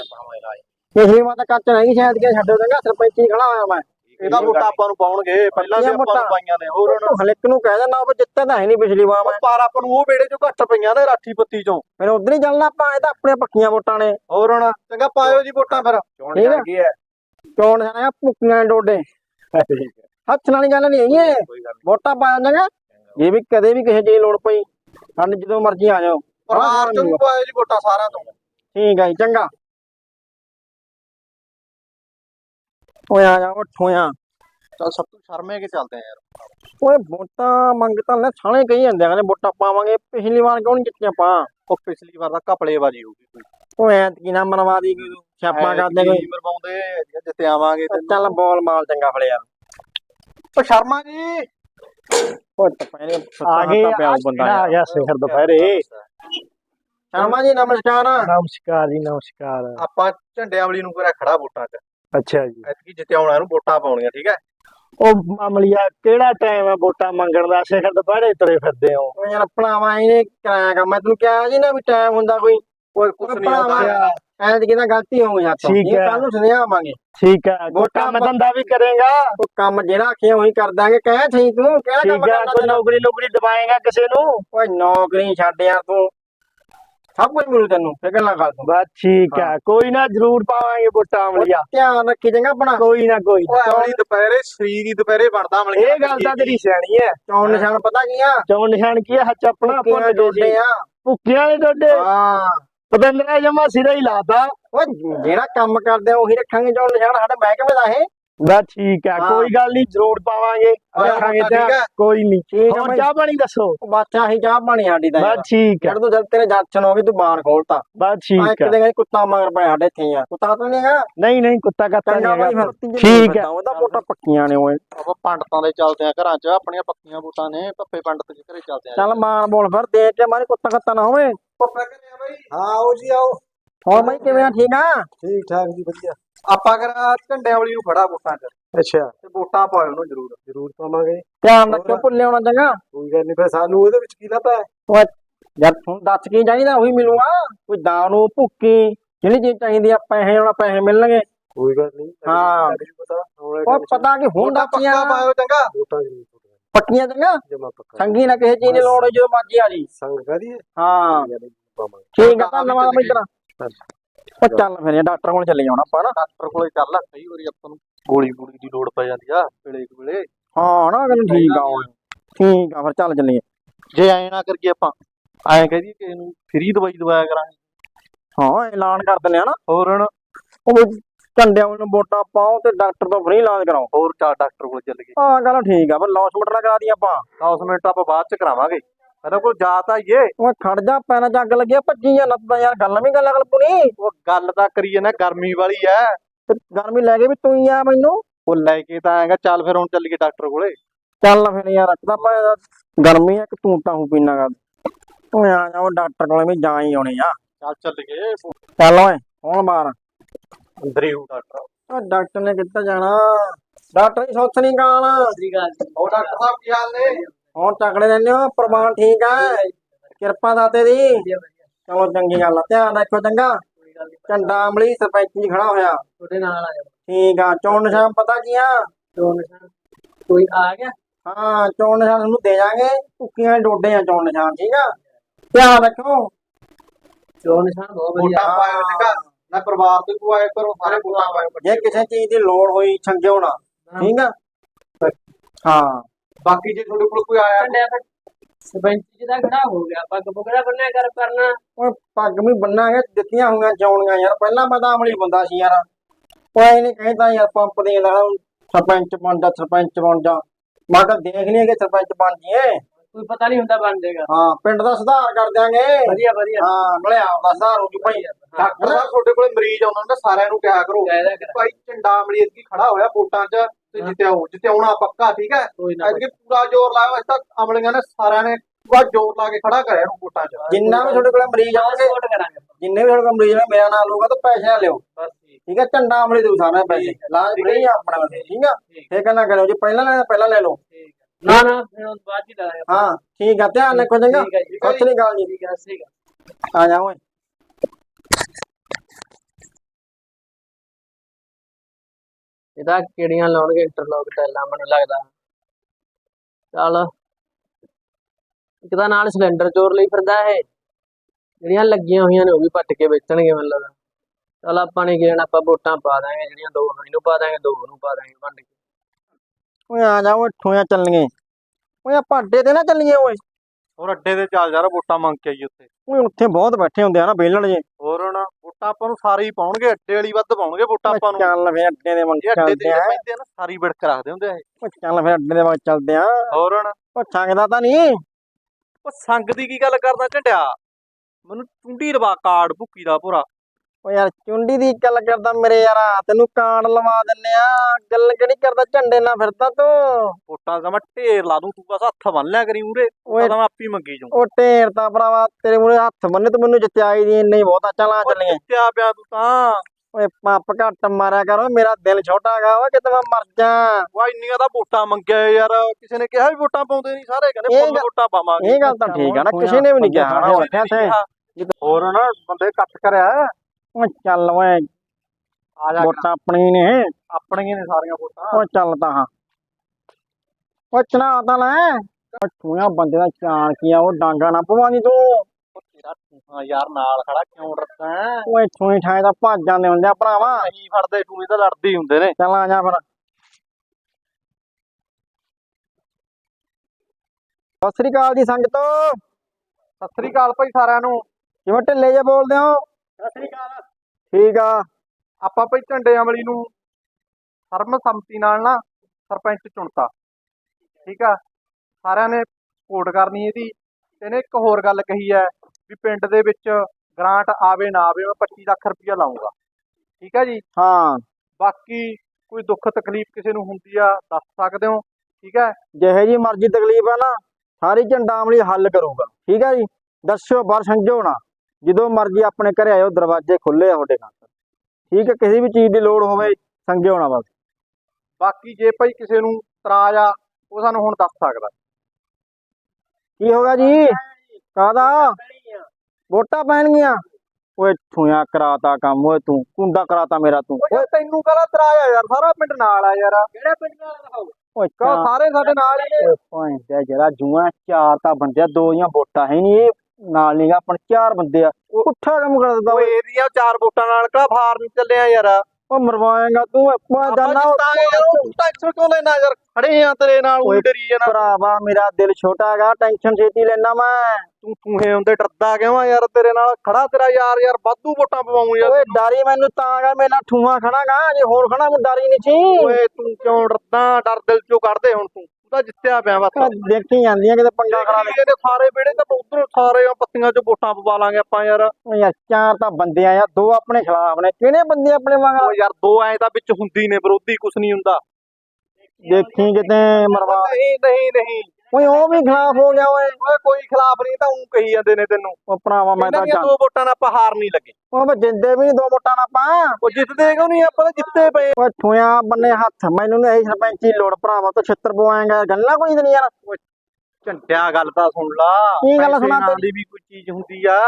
ਪਿਛਲੀ ਵਾਰ ਤਾਂ ਕੱਚ ਨਹੀਂ ਸ਼ਾਇਦ ਕਿ ਛੱਡੋ ਚੰਗਾ ਸਰਪੰਚੀ ਖੜਾ ਹੋਇਆ ਮੈਂ। ਇਹਦਾ ਵੋਟਾਂ ਆਪਾਂ ਨੂੰ ਪਾਉਣਗੇ। ਪਹਿਲਾਂ ਵੀ ਆਪਾਂ ਨੂੰ। ਪਾਈਆਂ ਨੇ ਹੋਰ ਹੁਣ ਹਲਿਕ ਨੂੰ ਕਹਿ ਦੇਣਾ ਉਹ ਜਿੱਤਿਆ ਤਾਂ ਹੈ ਨਹੀਂ ਪਿਛਲੀ ਵਾਰ ਮੈਂ। ਪਰ ਆਪਾਂ ਨੂੰ ਉਹ ਵੇੜੇ ਚੋਂ ਘੱਟ ਪਈਆਂ ਨੇ ਰਾਠੀ ਪੱਤੀ ਚੋਂ। ਫਿਰ ਉਧਰ ਹੀ ਚੱਲਣਾ ਆਪਾਂ ਇਹ ਤਾਂ ਆਪਣੀਆਂ ਪੱਕੀਆਂ ਵੋਟਾਂ ਨੇ। ਹੋਰ ਹੁਣ ਚੰਗਾ ਪਾਇਓ ਜੀ ਵੋਟਾਂ ਫਿਰ। ਚੋਣ। ਕੀ ਹੈ। ਚੋਣ ਜਾਣਾ ਭੁੱਕੀਆਂ ਡੋਡੇ। ਹੱਥ ਨਾਲ ਗੱਲ ਨਹੀਂ ਹੈਗੀ। ਇਹ। ਕੋਈ ਗੱਲ ਵੋਟਾਂ ਪਾ ਜਾਂਗਾ ਜੇ ਵੀ ਕਦੇ ਵੀ ਕਿਸੇ ਦੀ ਲੋੜ ਪਈ। ਸਾਨੂੰ ਜਦੋਂ ਮਰਜ਼ੀ ਆ ਜਾਓ। ਚੋਂ ਵੀ ਪਾਇਓ ਜੀ ਵੋਟਾਂ ਸਾਰਿਆਂ ਤੋਂ। ਠੀਕ ਹੈ ਜੀ ਚੰਗਾ। ਓਏ ਆ ਜਾ ਉੱਠ ਹੋਇਆ ਚੱਲ ਸਭ ਤੋਂ ਸ਼ਰਮੇ ਕੇ ਚੱਲਦੇ ਆ ਯਾਰ। ਓਏ ਵੋਟਾਂ ਮੰਗਤਾ ਲੈ ਸਾਲੇ ਕਹੀ ਜਾਂਦੇ ਆ ਕਹਿੰਦੇ ਵੋਟਾਂ ਪਾਵਾਂਗੇ। ਪਿਛਲੀ ਵਾਰ ਕਿਉਂ ਨਹੀਂ ਜਿੱਤੀਆਂ ਆਪਾਂ? ਉਹ ਪਿਛਲੀ ਵਾਰ ਤਾਂ ਕਪੜੇਬਾਜੀ ਹੋ ਗਈ ਕੋਈ। ਓਏ ਐਤਕੀ ਨਾ ਮਨਵਾ ਦੀ ਕੋਈ। ਛਾਪਾ ਕਰਦੇ ਕੋਈ। ਮਰਵਾਉਂਦੇ ਜਿੱਤੇ ਆਵਾਂਗੇ ਤੇ ਚੱਲ ਬੋਲ ਮਾਲ ਚੰਗਾ ਫੜਿਆ। ਉਹ ਸ਼ਰਮਾ ਜੀ ਓਏ ਤਪੈਰੇ ਆ ਗਏ ਪਿਆ ਉਹ ਬੰਦਾ ਆ ਗਿਆ ਸਿਖਰ ਦੁਪਹਿਰੇ। ਸ਼ਰਮਾ ਜੀ ਨਮਸਕਾਰ। ਨਮਸਕਾਰ ਜੀ ਨਮਸਕਾਰ। ਆਪਾਂ ਝੰਡਿਆਂ ਵਾਲੀ ਨੂੰ ਕਰਿਆ ਖੜਾ ਵੋਟਾਂ 'ਚ। ਅੱਛਾ ਜੀ। ਐਤਕੀ ਜਿੱਤਿਆਉਣਾ ਇਹਨੂੰ ਵੋਟਾਂ ਪਾਉਣੀਆਂ ਠੀਕ ਹੈ? ਉਹ ਮਾਮਲੀਆ ਕਿਹੜਾ ਟਾਈਮ ਹੈ ਵੋਟਾਂ ਮੰਗਣ ਦਾ? ਸਿਖਰ ਦੁਪਹਿਰੇ ਤੁਰੇ ਫਿਰਦੇ ਹੋ। ਯਾਰ ਭਰਾਵਾ ਇਹਨੇ ਕਰਾਇਆ ਕੰਮ। ਮੈਂ ਤੈਨੂੰ ਕਿਹਾ ਜੀ ਨਾ ਵੀ ਟਾਈਮ ਹੁੰਦਾ ਕੋਈ। ਕੁਛ ਓਏ ਨਹੀਂ ਹੁੰਦਾ ਐਤਕੀ ਤਾਂ ਗਲਤੀ ਹੋ ਗਈ ਆਪਾਂ ਠੀਕ ਹੈ। ਕੱਲ ਨੂੰ ਸੁਨੇਹਾ ਆਵਾਂਗੇ ਠੀਕ ਹੈ। ਕੋਈ ਵੋਟਾਂ ਕੰਮ ਧੰਦਾ ਵੀ ਕਰੇਗਾ। ਉਹ ਕੰਮ ਜਿਹੜਾ ਆਖਿਆ ਉਹੀ ਕਰ ਦਾਂਗੇ। ਕਹਿ ਸਹੀ ਤੂੰ ਕਿਹੜਾ ਕੰਮ ਠੀਕ ਹੈ। ਕਰਨਾ ਕੋਈ ਤੈਨੂੰ? ਨੌਕਰੀ ਨੌਕਰੀ ਦਵਾਏਗਾ ਕਿਸੇ ਨੂੰ। ਓਏ ਨੌਕਰੀ ਛੱਡ ਯਾਰ ਤੂੰ। ਸਭ ਕੁਝ ਮਿਲੂ ਤੈਨੂੰ ਫਿਕਰ ਨਾ ਕਰ ਤੂੰ। ਬਸ ਠੀਕ ਹੈ। ਕੋਈ ਨਾ ਜ਼ਰੂਰ ਪਾਵਾਂਗੇ ਵੋਟਾਂ ਅਮਲੀਆ। ਧਿਆਨ ਰੱਖੀ ਚੰਗਾ ਆਪਣਾ। ਕੋਈ ਨਾ ਕੋਈ ਨਾ। ਦੁਪਹਿਰੇ ਸਰੀਰ ਹੀ ਦੁਪਹਿਰੇ ਬਣਦਾ ਅਮਲੀ ਇਹ ਗੱਲ ਤਾਂ ਤੇਰੀ ਸਿਆਣੀ ਹੈ। ਚੌਣ ਨਿਸ਼ਾਨ ਪਤਾ ਕੀ ਆ? ਚੌਣ ਨਿਸ਼ਾਨ ਕੀ ਹੈ ਹੱਥ ਆਪਣਾ ਭੁੱਲ ਡੋਡੇ। ਡੋਡੇ ਆ। ਭੁੱਕੀਆਂ ਦੇ ਡੋਡੇ। ਹਾਂ। ਪਤੰਦਰਾ ਜਮਾ ਸਿਰਾ ਹੀ ਲਾਤਾ। ਓਏ ਜਿਹੜਾ ਕੰਮ ਕਰਦੇ ਆ, ਉਹੀ ਰੱਖਾਂਗੇ ਜੋ ਨਿਸ਼ਾਨ ਸਾਡੇ ਮਹਿਕਮੇ ਦਾ ਇਹ। ਬਸ ਠੀਕ ਹੈ ਹਾਂ। ਕੋਈ ਗੱਲ ਨਹੀਂ ਜ਼ਰੂਰ ਪਾਵਾਂਗੇ ਹਾਂ, ਰੱਖਾਂਗੇ ਠੀਕ ਤਾਂ ਹੈ। ਕੋਈ ਨਹੀਂ ਠੀਕ ਆ ਹੁਣ ਬਾਈ ਚਾਹ ਪਾਣੀ ਦੱਸੋ? ਬਾਚਾ ਹੀ ਚਾਹ ਪਾਣੀ ਸਾਡੀ ਦਾ ਬਸ ਠੀਕ ਹੈ ਜਦ ਤੂੰ ਜਦ ਤੇਰੇ ਜਾਚਣ ਹੋ ਗਈ ਤੂੰ ਬਾਹਰ ਖੋਲਤਾ। ਬਸ ਆ ਠੀਕ ਇੱਕ ਹੈ ਦਿਨ ਕੁੱਤਾ ਮਗਰ ਪਿਆ ਸਾਡੇ ਇੱਥੇ ਆ ਕੁੱਤਾ ਤਾਂ ਨਹੀਂ ਹੈਗਾ? ਨਹੀਂ ਨਹੀਂ ਕੁੱਤਾ ਕੱਤਾ ਚੰਗਾ ਨਹੀਂ ਹੈਗਾ। ਫਿਰ ਠੀਕ ਹੈ। ਉਹਦਾ ਵੋਟਾਂ ਪੱਕੀਆਂ ਨੇ ਓਏ। ਆਪਾਂ ਪੰਡਤਾਂ ਦੇ ਚੱਲਦੇ ਆ ਘਰਾਂ 'ਚ ਆਪਣੀਆਂ ਪੱਕੀਆਂ ਵੋਟਾਂ ਨੇ ਪੱਪੇ ਪੰਡਤ ਦੇ ਘਰੇ ਚੱਲਦੇ ਆ। ਚੱਲ ਮਾਰ ਬੋਲ ਫਿਰ ਦੇਖ ਕੇ ਮਾਰੇ ਕੁੱਤਾ ਕੱਤਾ ਨਾ ਹੋਵੇ। ਪੱਪੇ ਕਿਵੇਂ ਆ ਬਾਈ। ਹਾਂ ਆਓ ਜੀ ਆਓ। ਹੋਰ ਬਾਈ ਕਿਵੇਂ ਆ? ਠੀਕ ਆ? ਠੀਕ ਠਾਕ ਜੀ ਵਧੀਆ। ਆਪਾਂ ਕਰਾਂ ਝੰਡਿਆਂ ਵਾਲੀ ਨੂੰ ਖੜਾ ਵੋਟਾਂ 'ਚ ਅੱਛਾ। ਤੇ ਵੋਟਾਂ ਪਾਇਓ ਉਹਨੂੰ ਜ਼ਰੂਰ। ਜ਼ਰੂਰ ਪਾਵਾਂਗੇ। ਧਿਆਨ ਰੱਖਿਓ ਭੁੱਲੇ ਆਉਣਾ ਚੰਗਾ। ਕੋਈ ਗੱਲ ਨਹੀਂ ਫਿਰ ਸਾਨੂੰ ਉਹਦੇ ਵਿੱਚ ਕੀ ਲੱਭਾ ਜਦ ਤੁਹਾਨੂੰ ਦੱਸ ਕੀ ਚਾਹੀਦਾ ਉਹੀ ਮਿਲੂਗਾ। ਕੋਈ ਦਾਰੂ ਭੁੱਕੀ ਜਿਹੜੀ ਚੀਜ਼ ਚਾਹੀਦੀ ਆ ਪੈਸੇ ਵਾਲਾ ਪੈਸੇ ਮਿਲਣਗੇ। ਕੋਈ ਗੱਲ ਨਹੀਂ। ਹਾਂ। ਪਤਾ ਉਹ ਪਤਾ ਕਿ ਹੁਣ ਦੱਸੀਆਂ ਪੱਕਾ ਪਾਇਓ ਚੰਗਾ। ਵੋਟਾਂ ਜ਼ਰੂਰ ਪੱਕੀਆਂ ਚੰਗਾ? ਜਮਾ ਪੱਕਾ ਸੰਗੀ ਨਾ ਕਿਸੇ ਚੀਜ਼ ਦੀ ਲੋੜ ਜਦੋਂ ਮਰਜ਼ੀ ਆ ਜੀ। ਸੰਗ ਕਰੀਏ ਹਾਂ? ਠੀਕ ਆ ਧੰਨਵਾਦ ਮਿੱਤਰਾ। ਉਹ ਚੱਲ ਫਿਰ ਡਾਕਟਰ ਕੋਲ ਚੱਲੇ ਜਾਣਾ ਆਪਾਂ ਨਾ। ਡਾਕਟਰ ਕੋਲੇ ਚੱਲ ਕਈ ਵਾਰੀ ਆਪਾਂ ਨੂੰ ਗੋਲੀ ਗੋਲੀ ਦੀ ਲੋੜ ਪੈ ਜਾਂਦੀ ਆ ਵੇਲੇ ਕੁ ਵੇਲੇ। ਹਾਂ ਨਾ ਗੱਲ ਠੀਕ ਆ ਠੀਕ ਆ ਫਿਰ ਚੱਲ ਚੱਲੀਏ। ਜੇ ਐਂ ਨਾ ਕਰੀਏ ਆਪਾਂ ਐਂ ਕਹਦੀ ਕਿ ਇਹਨੂੰ ਫ੍ਰੀ ਦਵਾਈ ਦਵਾਇਆ ਕਰਾਂਗੇ। ਹਾਂ ਐਲਾਨ ਕਰ ਦਿੰਦੇ ਆ ਨਾ। ਹੋਰ ਹੁਣ? ਉਹ ਝੰਡਿਆਂ ਨੂੰ ਵੋਟਾਂ ਪਾਓ ਤੇ ਡਾਕਟਰ ਤੋਂ ਫ੍ਰੀ ਇਲਾਜ ਕਰਾਓ ਹੋਰ ਚਾਰ ਡਾਕਟਰ ਕੋਲ ਚੱਲ ਗਏ ਆਹ ਗੱਲ ਠੀਕ ਆ ਫਿਰ ਲੌਸਮੈਂਟ ਨਾ ਕਰਾ ਦੀ ਆਪਾਂ। 10 ਮਿੰਟ ਆਪਾਂ ਬਾਅਦ ਚ ਕਰਾਵਾਂਗੇ। ਪਹਿਲਾਂ ਕੋਲ ਜਾ ਤਾਂ ਆਈਏ ਓਏ ਖੜ ਜਾ ਪੈਰਾਂ 'ਚ ਅੱਗ ਲੱਗੀ ਆ ਭੱਜੀ ਜਾਂ ਨੱਤ ਯਾਰ ਗੱਲ ਵੀ ਗੱਲ ਅਗਲ ਪੁਣੀ ਉਹ ਗੱਲ ਤਾਂ ਕਰੀਏ ਨਾ ਗਰਮੀ ਵਾਲੀ ਐ। ਤੇ ਗਰਮੀ ਲੈ ਕੇ ਵੀ ਤੂੰ ਹੀ ਆ ਮੈਨੂੰ। ਉਹ ਲੈ ਕੇ ਤਾਂ ਆਏਗਾ ਚੱਲ ਫਿਰ ਹੁਣ ਚੱਲੀਏ ਡਾਕਟਰ ਕੋਲੇ। ਚੱਲ ਫਿਰ ਯਾਰ ਰੱਖਦਾ ਪਾ ਗਰਮੀ ਆ ਕਿ ਤੂੰ ਤਾਂ ਹੂੰ ਪੀਣਾ ਗਾ ਓਏ ਆ ਜਾ ਉਹ ਡਾਕਟਰ ਕੋਲੇ ਵੀ ਜਾ ਹੀ ਆਉਣੇ ਆ। ਚੱਲ ਚੱਲੀਏ। ਚੱਲ ਓਏ ਹੁਣ ਮਾਰ। ਅੰਦਰ ਹੀ ਹੋਊ ਡਾਕਟਰ। ਉਹ ਡਾਕਟਰ ਨੇ ਕਿੱਥੇ ਜਾਣਾ? ਡਾਕਟਰ ਜੀ ਸੌਥ ਨਹੀਂ ਗਾਲ। ਉਹ ਡਾਕਟਰ ਸਾਹਿਬ ਕੀ ਹਾਲ ਨੇ? ਹੁਣ ਤਕੜੇ ਰਹਿੰਦੇ ਹੋ ਪ੍ਰਮਾਣ ਠੀਕ ਆ। ਕਿਰਪਾ ਦਾਤੇ ਦੀ। ਚਲੋ ਚੰਗੀ ਗੱਲ ਆ ਧਿਆਨ ਰੱਖੋ ਚੰਗਾ। ਝੰਡਾ ਅਮਲੀ ਸਰਪੰਚ ਜੀ ਖੜਾ ਹੋਇਆ। ਤੁਹਾਡੇ ਨਾਲ ਆਇਆ ਠੀਕ ਆ ਚੋਣ ਨਿਸ਼ਾਨ ਪਤਾ ਕੀ ਆ? ਚੋਣ ਨਿਸ਼ਾਨ। ਕੋਈ ਆ ਗਿਆ? ਹਾਂ ਚੋਣ ਨਿਸ਼ਾਨ ਤੁਹਾਨੂੰ ਦੇ ਜਾਾਂਗੇ ਭੁੱਕੀਆਂ ਡੋਡੇ ਆ ਚੋਣ ਨਿਸ਼ਾਨ ਠੀਕ ਆ? ਧਿਆਨ ਰੱਖੋ ਚੋਣ ਨਿਸ਼ਾਨ ਬਹੁਤ ਵਧੀਆ। ਵੋਟਾਂ ਪਾਇਓ ਚੰਗਾ ਨਾ ਪਰਿਵਾਰ ਤੇ ਆਏ ਕਰੋ ਸਾਰੇ ਵੋਟਾਂ ਪਾਇਓ। ਜੇ ਕਿਸੇ ਚੀਜ਼ ਦੀ ਲੋੜ ਹੋਈ ਛੰਗੇ ਹੋਣਾ ਠੀਕ ਆ? ਹਾਂ। ਬਾਕੀ ਜੇ ਤੁਹਾਡੇ ਕੋਲ ਕੋਈ ਆਇਆ ਝੰਡਿਆਂ ਫਿਰ ਸਰਪੰਚ ਜੀ ਦਾ ਖੜਾ ਹੋ ਗਿਆ। ਪੱਗ ਪੁਗੜਾ ਬੰਨਿਆ ਕਰ ਕਰਨਾ। ਓਏ ਪੱਗ ਵੀ ਬੰਨਾਂਗੇ ਦਿੱਤੀਆਂ ਹੋਈਆਂ ਚੌਣੀਆਂ ਯਾਰ। ਪਹਿਲਾਂ ਮੈਂ ਤਾਂ ਅਮਲੀ ਬੰਦਾ ਸੀ ਯਾਰ। ਓਏ ਨਹੀਂ ਕਹਿੰਦਾ ਯਾਰ ਪੰਪ ਦੇ ਨਾਲ ਸਰਪੰਚ ਬਣ ਜਾ ਸਰਪੰਚ ਬਣ ਜਾ ਮੈਂ ਤਾਂ ਦੇਖ ਲਿਆ ਕਿ ਸਰਪੰਚ ਬਣ ਜੀਏ ਕੋਈ ਪਤਾ ਨਹੀਂ ਹੁੰਦਾ ਬਣ ਜਾਏਗਾ। ਹਾਂ ਪਿੰਡ ਦਾ ਸੁਧਾਰ ਕਰ ਦਿਆਂਗੇ। ਵਧੀਆ ਵਧੀਆ। ਹਾਂ ਨਾਲੇ ਆਪ ਦਾ ਸੁਧਾਰ ਹੋ ਜੂ ਭਾਈ। ਡਾਕਟਰ ਸਾਹਿਬ ਤੁਹਾਡੇ ਕੋਲੇ ਮਰੀਜ਼ ਆਉਂਦਾ ਹੁੰਦਾ ਸਾਰਿਆਂ ਨੂੰ ਕਿਹਾ ਕਰੋ। ਭਾਈ ਝੰਡਾ ਅਮਲੀ ਇਤਕੀ ਖੜਾ ਹੋਇਆ ਵੋਟਾਂ 'ਚ ਤੇ ਜਿੱਤਿਆਓ ਜਿੱਤਿਆਉਣਾ ਪੱਕਾ ਠੀਕ ਹੈ? ਨਾ ਐਤਕੀ ਪੂਰਾ ਜ਼ੋਰ ਲਾਇਆ ਇਸ ਤਾਂ ਅਮਲੀਆਂ ਨੇ ਸਾਰਿਆਂ ਨੇ ਪੂਰਾ ਜ਼ੋਰ ਲਾ ਕੇ ਖੜਾ ਕਰਿਆ ਇਹਨੂੰ ਵੋਟਾਂ 'ਚ। ਜਿੰਨਾ ਵੀ ਤੁਹਾਡੇ ਕੋਲ ਮਰੀਜ਼ ਆਉਣਗੇ। ਜਿੰਨੇ ਵੀ ਤੁਹਾਡੇ ਕੋਲ ਮਰੀਜ਼ ਨੇ ਮੇਰਾ ਨਾਮ ਲਊਗਾ ਤਾਂ ਪੈਸੇ ਨਾ ਲਿਓ ਠੀਕ। ਹੈ ਝੰਡਾ ਅਮਲੀ ਦੇ ਸਾਰਾ ਪੈਸੇ। ਲਾਜ ਆ ਆਪਣਾ ਠੀਕ ਆ? ਇਹ ਕਹਿੰਦਾ ਕਰੋ ਜੀ ਪਹਿਲਾਂ ਲੈਣਾ ਪਹਿਲਾਂ ਲੈ ਲਓ। ਹੈ। ਨਾ ਨਾ। ਫਿਰ ਉਹ ਬਾਅਦ ਚ ਲਾਂਗੇ ਹਾਂ ਠੀਕ ਆ ਧਿਆਨ ਰੱਖੋ ਚੰਗਾ। ਠੀਕ ਹੈ ਜੀ ਸਤਿ ਸ੍ਰੀ ਅਕਾਲ ਜੀ। ਠੀਕ ਹੈ ਸਹੀ ਗੱਲ ਆ ਜਾ ਓਏ। ਇਹਦਾ ਕਿਹੜੀਆਂ ਲਾਉਣਗੇ ਇੰਟਰਲੌਕ ਟੈਲਾਂ ਮੈਨੂੰ ਲੱਗਦਾ। ਚੱਲ। ਇੱਕ ਤਾਂ ਨਾਲ ਸਿਲੰਡਰ ਚੋਰ ਲਈ ਫਿਰਦਾ ਇਹ। ਜਿਹੜੀਆਂ ਲੱਗੀਆਂ ਹੋਈਆਂ ਨੇ ਉਹ ਵੀ ਪੱਟ ਕੇ ਵੇਚਣਗੇ ਮੈਨੂੰ ਲੱਗਦਾ। ਚੱਲ ਆਪਾਂ ਨੇ ਕਿਹੜਾ ਆਪਾਂ ਵੋਟਾਂ ਪਾ ਦਾਂਗੇ ਜਿਹੜੀਆਂ ਦੋ ਇਹਨੂੰ ਪਾ ਦਾਂਗੇ ਦੋ ਉਹਨੂੰ ਪਾ ਦਾਂਗੇ ਵੰਡ ਕੇ। ਓਏ ਆ ਜਾ ਓਏ ਠੋਇਆ ਚੱਲੀਏ। ਓਏ ਆਪਾਂ ਅੱਡੇ ਤੇ ਨਾ ਚੱਲੀਏ ਓਏ। ਹੋਰ ਅੱਡੇ ਤੇ ਚੱਲ ਯਾਰ ਵੋਟਾਂ ਮੰਗ ਕੇ ਆਈ ਉੱਥੇ। ਓਏ ਉੱਥੇ ਬਹੁਤ ਬੈਠੇ ਹੁੰਦੇ ਆ ਨਾ ਬੇਲਣ ਜੇ। ਹੋਰ ਹੁਣ ਵੋਟਾਂ ਆਪਾਂ ਨੂੰ ਸਾਰੇ ਹੀ ਪਾਉਣਗੇ ਅੱਡੇ ਵਾਲੀ ਵੱਧ ਪਾਉਣਗੇ ਵੋਟਾਂ ਆਪਾਂ ਨੂੰ। ਚੱਲ ਫੇਰ ਅੱਡੇ ਦੇ ਮੰਗ ਅੱਡੇ ਚੱਲਦੇ ਤੇ ਆ ਪੈਂਦੇ ਆ ਨਾ ਸਾਰੀ ਵਿੜਕ ਰੱਖਦੇ ਹੁੰਦੇ ਆ ਇਹ। ਓਏ ਚੱਲ ਫੇਰ ਅੱਡੇ ਦੇ ਮੰਗ ਚੱਲਦੇ ਆ। ਹੋਰ ਹੁਣ ਓ ਸੰਗਦਾ ਤਾਂ ਨਹੀਂ ਉਹ ਸੰਗ ਦੀ ਕੀ ਗੱਲ ਕਰਦਾ ਝੰਡਿਆ? ਮੈਨੂੰ ਚੁੰਡੀ ਲਵਾ ਕਾਰਡ ਭੁੱਕੀ ਦਾ ਪੂਰਾ ਓ ਯਾਰ ਚੁੰਡੀ ਦੀ ਗੱਲ ਕਰਦਾ ਮੇਰੇ ਯਾਰਾ ਤੈਨੂੰ ਕਾਰਡ ਲਵਾ ਦਿੰਨੇ ਆ। ਗੱਲ ਕਿਹੜੀ ਕਰਦਾ ਝੰਡੇ ਨਾਲ ਫਿਰਦਾ ਤੂੰ? ਵੋਟਾਂ ਦਾ ਮੈਂ ਢੇਰ ਲਾ ਦੂੰ ਤੂੰ ਬਸ ਹੱਥ ਬੰਨ ਲਿਆ ਕਰੀ ਮੂਰੇ ਓਏ। ਤਾਂ ਮੈਂ ਆਪੀ ਮੰਗੀ ਜਾਊਂ। ਉਹ ਢੇਰ ਤਾਂ ਭਰਾਵਾ ਤੇਰੇ ਮੂਰੇ ਹੱਥ ਬੰਨੇ ਤੂੰ ਮੈਨੂੰ ਜਿੱਤਿਆਈ ਦੀ ਇੰਨੀ ਬਹੁਤਾ ਚਲਾ ਚੱਲੀਏ ਜਿੱਤਿਆ ਪਿਆ ਤੂੰ ਤਾਂ। ਓਏ ਪੰਪ ਘੱਟ ਮਾਰਿਆ ਕਰੋ ਮੇਰਾ ਦਿਲ ਛੋਟਾ ਗਾ ਓਏ ਕਿਤੇ ਮੈਂ ਮਰ ਜਾ। ਵਾ ਇੰਨੀਆਂ ਤਾਂ ਵੋਟਾਂ ਮੰਗਿਆ ਯਾਰ ਕਿਸੇ ਨੇ ਕਿਹਾ ਵੀ ਵੋਟਾਂ ਪਾਉਂਦੇ ਨਹੀਂ ਸਾਰੇ ਕਹਿੰਦੇ ਇਹ ਫੁੱਲ ਗੱਲ- ਵੋਟਾਂ ਪਾਵਾਂਗੇ। ਇਹ ਗੱਲ ਤਾਂ ਠੀਕ ਆ ਨਾ ਕਿਸੇ ਨੇ ਵੀ ਨਹੀਂ ਕਿਹਾ ਹੋਣਾ ਹੋਰ ਨਾ ਬੰਦੇ ਕੱਟ ਕਰਿਆ। ਓਏ ਚੱਲ ਓਏ। ਆ ਜਾ ਵੋਟਾਂ ਆਪਣੀਆਂ ਨੇ ਆਪਣੀਆਂ ਨੇ ਸਾਰੀਆਂ ਵੋਟਾਂ। ਓਏ ਚੱਲ ਤਾਂ ਹਾਂ। ਓਏ ਚਲਾ ਤਾਂ ਲੈ। ਓਏ ਤੂੰ ਬੰਦੇ ਦਾ ਚਾਣ ਕੀ ਆ ਉਹ ਡਾਂਗਾ ਨਾ ਪਵਾਨੀ ਤੂੰ। ਉਹ ਤੇਰਾ ਹਾਂ ਯਾਰ ਨਾਲ ਖੜਾ ਕਿਉਂ ਹੈਂ? ਓਏ ਛੂਈ ਠਾਏ ਦਾ ਭੱਜ ਜਾਂਦੇ ਹੁੰਦੇ ਆ ਭਰਾਵਾ। ਨਹੀਂ ਫੜਦੇ ਤਾਂ ਲੜਦੇ ਹੀ ਹੁੰਦੇ ਨੇ। ਚੱਲ ਆ ਜਾ ਫਿਰ। ਸਤਿ ਸ੍ਰੀ ਅਕਾਲ ਜੀ ਸੰਗਤੋ। ਸਤਿ ਸ੍ਰੀ ਅਕਾਲ ਭਾਈ ਸਾਰਿਆਂ ਨੂੰ। ਕਿਵੇਂ ਢਿੱਲੇ ਜੇ ਬੋਲਦੇ ਹੋ? ਸਤਿ ਸ੍ਰੀ ਅਕਾਲ। ਠੀਕ ਆ। ਆਪਾਂ ਭਾਈ ਝੰਡੇ ਅਮਲੀ ਨੂੰ ਸਰਮ ਸੰਮਤੀ ਨਾਲ ਨਾ ਸਰਪੰਚ ਚੁਣਤਾ। ਠੀਕ ਆ। ਸਾਰਿਆਂ ਨੇ ਸਪੋਰਟ ਕਰਨੀ ਇਹਦੀ। ਤੇ ਇਹਨੇ ਇੱਕ ਹੋਰ ਗੱਲ ਕਹੀ ਹੈ ਵੀ ਪਿੰਡ ਦੇ ਵਿੱਚ ਗ੍ਰਾਂਟ ਆਵੇ ਨਾ ਆਵੇ ਮੈਂ 25 ਲੱਖ ਰੁਪਇਆ ਲਾਉਂਗਾ ਠੀਕ ਹੈ ਜੀ? ਹਾਂ। ਬਾਕੀ ਕੋਈ ਦੁੱਖ ਤਕਲੀਫ ਕਿਸੇ ਨੂੰ ਹੁੰਦੀ ਆ ਦੱਸ ਸਕਦੇ ਹੋ। ਠੀਕ ਹੈ ਜਿਹੇ ਜੀ ਮਰਜ਼ੀ ਤਕਲੀਫ ਆ ਨਾ ਸਾਰੀ ਝੰਡਾ ਅਮਲੀ ਹੱਲ ਕਰੂਗਾ। ਠੀਕ ਆ ਜੀ? ਦੱਸਿਓ ਬਾਹਰ ਸੰਜੋ ਨਾ। ਜਦੋਂ ਮਰਜ਼ੀ ਆਪਣੇ ਘਰੇ ਆਇਓ ਦਰਵਾਜ਼ੇ ਖੁੱਲੇ ਆ ਤੁਹਾਡੇ ਖਾਤਰ ਠੀਕ ਹੈ ਕਿਸੇ ਵੀ ਚੀਜ਼ ਦੀ ਲੋੜ ਹੋਵੇ ਸੰਜੋ ਨਾ ਬਸ ਬਾਕੀ ਜੇ ਭਾਈ ਕਿਸੇ ਨੂੰ ਇਤਰਾਜ਼ ਆ ਉਹ ਸਾਨੂੰ ਹੁਣ ਦੱਸ ਸਕਦਾ। ਕੀ ਹੋ ਗਿਆ ਜੀ? ਕਾਦਾ ਵੋਟਾਂ ਪੈਣਗੀਆਂ। ਓਏ ਠੂਆ ਕਰਾਤਾ ਕੰਮ ਓਏ ਤੂੰ ਕੁੰਡਾ ਕਰਾਤਾ ਮੇਰਾ ਤੂੰ। ਓਏ ਤੈਨੂੰ ਕਾਹਦਾ ਇਤਰਾਜ਼ ਆ ਯਾਰ? ਸਾਰਾ ਪਿੰਡ ਨਾਲ ਆ ਯਾਰ। ਕਿਹੜਾ ਪਿੰਡ ਨਾਲ ਦਿਖਾਓ? ਓਏ ਕਹੋ ਸਾਰੇ ਸਾਡੇ ਨਾਲ ਹੀ ਨੇ। ਪੁਆਇੰਟ ਹੈ ਜਿਹੜਾ ਜੂਆ ਚਾਰ ਤਾਂ ਬੰਦੇ ਆ ਦੋ ਦੀਆਂ ਵੋਟਾਂ ਹੈ ਨਹੀਂ ਇਹ। ਨਾਲ ਨਹੀਂਗਾ ਆਪਣ ਚਾਰ ਬੰਦੇ ਆ। ਪੁੱਠਾ ਕੰਮ ਕਰ ਦਿੰਦਾ ਓਏ ਇਹਦੀਆਂ ਚਾਰ ਵੋਟਾਂ ਨਾਲ ਕਿਹੜਾ ਫਾਰਮ ਚੱਲਿਆ ਯਾਰ। ਓ ਮਰਵਾਏਗਾ ਤੂੰ ਮੈਂ ਜਾਨਾ ਟੈਨਸ਼ਨ ਕਿਉਂ ਲੈਣਾ ਯਾਰ? ਖੜੇ ਆ ਤੇਰੇ ਨਾਲ ਉਹ ਡਰੀ ਜਾਣਾ। ਭਰਾਵਾ ਮੇਰਾ ਦਿਲ ਛੋਟਾ ਹੈਗਾ ਟੈਨਸ਼ਨ ਛੇਤੀ ਲੈਣਾ ਮੈਂ। ਤੂੰ ਤੂੰ ਹੁੰਦੇ ਡਰਦਾ ਕਿਉਂ ਆ ਯਾਰ ਤੇਰੇ ਨਾਲ? ਖੜਾ ਤੇਰਾ ਯਾਰ ਯਾਰ ਵਾਧੂ ਵੋਟਾਂ ਪਵਾਉਂ ਯਾਰ ਓਏ ਡਾਰੀ ਮੈਨੂੰ ਤਾਂ ਗਾ ਮੇਰਾ ਠੂਆ ਖੜਾਗਾ ਜੇ ਹੋਰ ਖੜਾ ਮੈਂ ਡਾਰੀ ਨਹੀਂ ਸੀ। ਓਏ ਤੂੰ ਕਿਉਂ ਡਰਦਾ? ਡਰ ਦਿਲ ਚੋਂ ਕੱਢ ਦੇ ਹੁਣ ਤੂੰ। ਤੂੰ ਤਾਂ ਜਿੱਤਿਆ ਪਿਆ ਬਸ ਆਹ ਦੇਖੀ ਜਾਂਦੀਆਂ ਕਿਤੇ ਪੰਗਾ ਖੜਾ ਦੇ ਇਹਦੇ ਸਾਰੇ ਵਿਹੜੇ ਤਾਂ ਉਧਰੋਂ ਸਾਰੇ ਪੱਤੀਆਂ 'ਚ ਵੋਟਾਂ ਪਵਾ ਲਾਂਗੇ ਆਪਾਂ ਯਾਰ। ਯਾਰ ਚਾਰ ਤਾਂ ਬੰਦੇ ਆ ਦੋ ਆਪਣੇ ਖਿਲਾਫ ਨੇ। ਕਿਹੜੇ ਬੰਦੇ ਆਪਣੇ ਵਾਂਗ? ਓ ਯਾਰ ਦੋ ਐ ਤਾਂ ਵਿੱਚ ਹੁੰਦੀ ਨੇ ਵਿਰੋਧੀ ਕੁਛ ਨਹੀਂ ਹੁੰਦਾ। ਦੇਖੀ ਕਿਤੇ ਮਰਵਾ ਨਹੀਂ ਨਹੀਂ ਨਹੀਂ। ਓਏ ਉਹ ਵੀ ਖਿਲਾਫ ਹੋ ਗਿਆ ਓਏ। ਓਏ ਕੋਈ ਖਿਲਾਫ ਨਹੀਂ ਤਾਂ ਉਹ ਕਹੀ ਜਾਂਦੇ ਨੇ ਤੈਨੂੰ। ਉਹ ਭਰਾਵਾ ਮੈਂ ਇਹਨਾਂ ਤਾਂ ਦੀਆਂ ਜਾਣ ਦੋ ਵੋਟਾਂ ਨਾਲ ਆਪਾਂ ਹਾਰ ਨਹੀਂ ਲੱਗੇ। ਉਹ ਮੈਂ ਜਿੰਦੇ ਵੀ ਨੀ ਦੋ ਵੋਟਾਂ ਨਾ ਪਾ ਉਹ ਜਿੱਤਦੇ ਕਿਉਂ ਨਹੀਂ ਆਪਾਂ ਤਾਂ ਜਿੱਤੇ ਪਏ। ਓਏ ਠੂਆ ਬੰਨੇ ਹੱਥ। ਮੈਨੂੰ ਨਹੀਂ ਸਰਪੰਚੀ ਲੋੜ ਭਰਾਵਾ ਤੂੰ ਛਿੱਤਰ ਪਵਾਏਗਾ ਗੱਲਾਂ ਕੋਈ ਨਹੀਂ ਯਾਰ। ਝੰਟਿਆ ਗੱਲ ਤਾਂ ਸੁਣ ਲਾ। ਕੀ ਗੱਲ ਪੈਸੇ ਸੁਣਾ ਤੇਰੀ? ਦੀ ਵੀ ਕੋਈ ਚੀਜ਼ ਹੁੰਦੀ ਆ।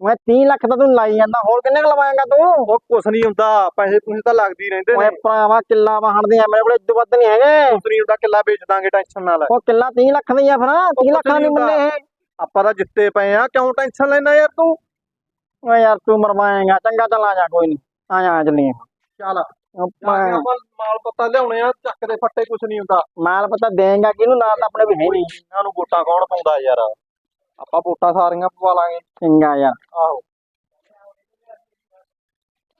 ਮੈਂ 30 ਲੱਖ ਤਾਂ ਤੂੰ ਲਾਈ ਜਾਂਦਾ ਹੋਰ ਕਿੰਨੇ ਕੁ ਲਵਾਏਗਾ ਤੂੰ? ਉਹ ਕੁਛ ਨਹੀਂ ਹੁੰਦਾ ਪੈਸੇ ਤੁਸੀਂ ਤਾਂ ਲੱਗਦੇ ਹੀ ਰਹਿੰਦੇ ਓਏ ਨੇ ਭਰਾਵਾ ਕਿੱਲਾ ਵਾਹਣ ਦੇ ਆ ਮੇਰੇ ਕੋਲ ਇਦੋਂ ਵੱਧ ਨਹੀਂ ਹੈਗੇ। ਕੁਛ ਨਹੀਂ ਹੁੰਦਾ ਕਿੱਲਾ ਵੇਚ ਦਾਂਗੇ ਟੈਨਸ਼ਨ ਨਾਲ ਉਹ ਕਿੱਲਾ 30 ਲੱਖ ਦਾ ਹੀ ਆ ਫਿਰ 30 ਲੱਖ ਦਾ ਨਹੀਂ। ਮਿਲਨੇ ਇਹ। ਆਪਾਂ ਤਾਂ ਜਿੱਤੇ ਪਏ ਆ ਕਿਉਂ ਟੈਨਸ਼ਨ ਲੈਣਾ ਯਾਰ ਤੂੰ? ਓਏ ਯਾਰ ਤੂੰ ਮਰਵਾਏਗਾ ਚੰਗਾ ਚੱਲ ਆ ਜਾ ਕੋਈ ਨਹੀਂ। ਆ ਜਾ ਚੱਲੀਏ ਚੱਲ ਆਪਾਂ ਆਪਾਂ ਮਾਲ ਪੱਤਾ ਲਿਆਉਣੇ ਆ ਚੱਕ ਦੇ ਫੱਟੇ ਕੁਛ ਨਹੀਂ ਹੁੰਦਾ। ਮਾਲ ਪਤਾ ਦੇਂਗਾ ਕਿਹਨੂੰ ਨਾਲ ਤਾਂ ਆਪਣੇ ਵੀ ਹੈ ਨਹੀਂ। ਇਹਨਾਂ ਨੂੰ ਵੋਟਾਂ ਕੌਣ ਪਾਉਂਦਾ ਯਾਰ? ਆਪਾਂ ਵੋਟਾਂ ਸਾਰੀਆਂ ਪਵਾ ਲਾਂਗੇ। ਚੰਗਾ ਯਾਰ। ਆਹੋ।